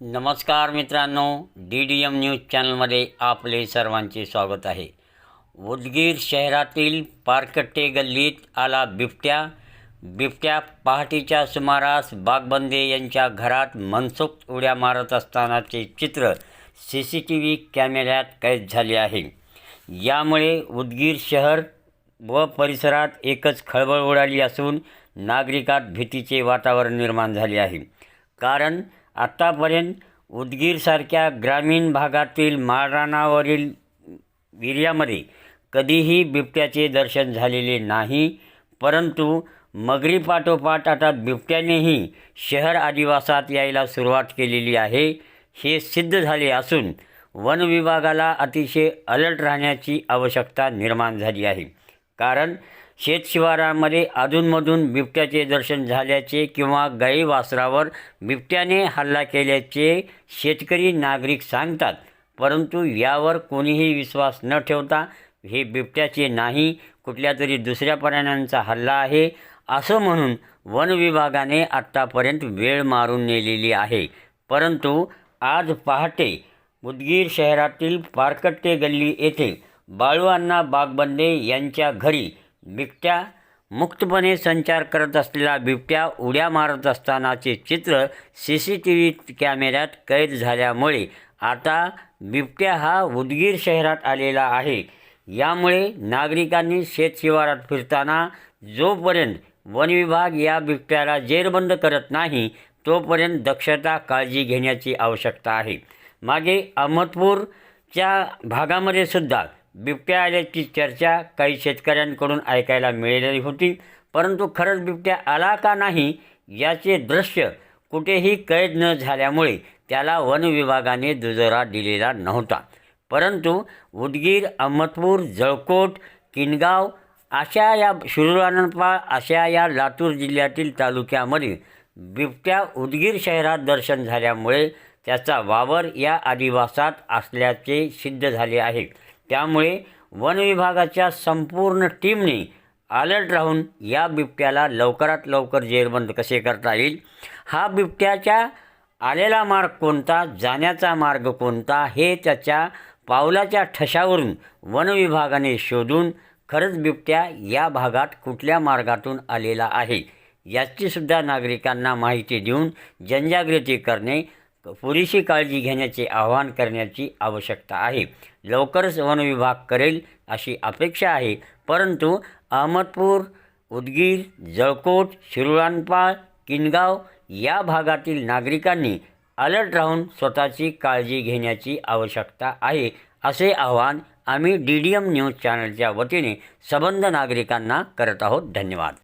नमस्कार मित्रांनो D D M news चॅनलमध्ये आपले सर्वांचे स्वागत आहे. उदगीर शहरातील पारकट्टे गल्लीत आला बिबट्या. बिबट्या पहाटेच्या सुमारास बागबंदे यांच्या घरात मनसोक्त उड्या मारत असतानाचे चित्र सी सी टी व्ही कॅमेऱ्यात कैद झाले आहे. यामुळे उदगीर शहर व परिसरात एकच खळबळ उडाली असून नागरिकात भीतीचे वातावरण निर्माण झाले आहे. कारण आत्तापर्यंत उदगीरसारख्या ग्रामीण भागातील माळरानावरील विर्यामध्ये कधीही बिबट्याचे दर्शन झालेले नाही परंतु मगरीपाठोपाठ आता बिबट्यानेही शहर आदिवासात यायला सुरुवात केलेली आहे. हे सिद्ध झाले असून वन विभागाला अतिशय अलर्ट राहण्याची आवश्यकता निर्माण झाली आहे. कारण शेतशिवारामध्ये अधूनमधून बिबट्याचे दर्शन झाल्याचे किंवा गाई वासरावर बिबट्याने हल्ला केल्याचे शेतकरी नागरिक सांगतात. परंतु यावर कोणीही विश्वास न ठेवता हे बिबट्याचे नाही कुठल्या तरी दुसऱ्या प्राण्यांचा हल्ला आहे असं म्हणून वन विभागाने आत्तापर्यंत वेळ मारून नेलेली आहे. परंतु आज पहाटे उदगीर शहरातील पारकट्टे गल्ली येथे बाळूअण्णा बागबंदे यांच्या घरी बिबट्या मुक्तपणे संचार करत असलेला बिबट्या उड्या मारत असतानाचे चित्र सी सी टी व्ही कॅमेऱ्यात कैद झाल्यामुळे आता बिबट्या हा उदगीर शहरात आलेला आहे. यामुळे नागरिकांनी शेतशिवारात फिरताना जोपर्यंत वनविभाग या बिबट्याला जेरबंद करत नाही तोपर्यंत दक्षता काळजी घेण्याची आवश्यकता आहे. मागे अहमदपूरच्या भागामध्ये सुद्धा बिबट्या आल्याची चर्चा काही शेतकऱ्यांकडून ऐकायला मिळालेली होती परंतु खरंच बिबट्या आला का नाही याचे दृश्य कुठेही कैद न झाल्यामुळे त्याला वन विभागाने दुजोरा दिलेला नव्हता. परंतु उदगीर अहमदपूर जळकोट किनगाव अशा या शिरूरानंदपाळ अशा या लातूर जिल्ह्यातील तालुक्यामध्ये बिबट्या उदगीर शहरात दर्शन झाल्यामुळे त्याचा वावर या आदिवासात असल्याचे सिद्ध झाले आहे. त्यामुळे वन विभागाच्या संपूर्ण टीमने अलर्ट राहून या बिबट्याला लवकरात लवकर जेरबंद कसे करता येईल? हा बिबट्याच्या आलेला मार्ग कोणता? जाण्याचा मार्ग कोणता? हे त्याच्या पावलाच्या ठशावरून वन विभागाने शोधून खरंच बिबट्या या भागात कुठल्या मार्गातून आलेला आहे? याचीसुद्धा नागरिकांना माहिती देऊन जनजागृती करणे पुरेशी काळजी घेण्याचे आवाहन करण्याची आवश्यकता आहे. लवकरच वन विभाग करेल अशी अपेक्षा आहे. परंतु अहमदपूर उदगीर जळकोट शिरुळांपाळ किनगाव या भागातील नागरिकांनी अलर्ट राहून स्वतःची काळजी घेण्याची आवश्यकता आहे असे आवाहन आम्ही डी डी एम न्यूज चॅनलच्या वतीने सबंध नागरिकांना करत आहोत. धन्यवाद.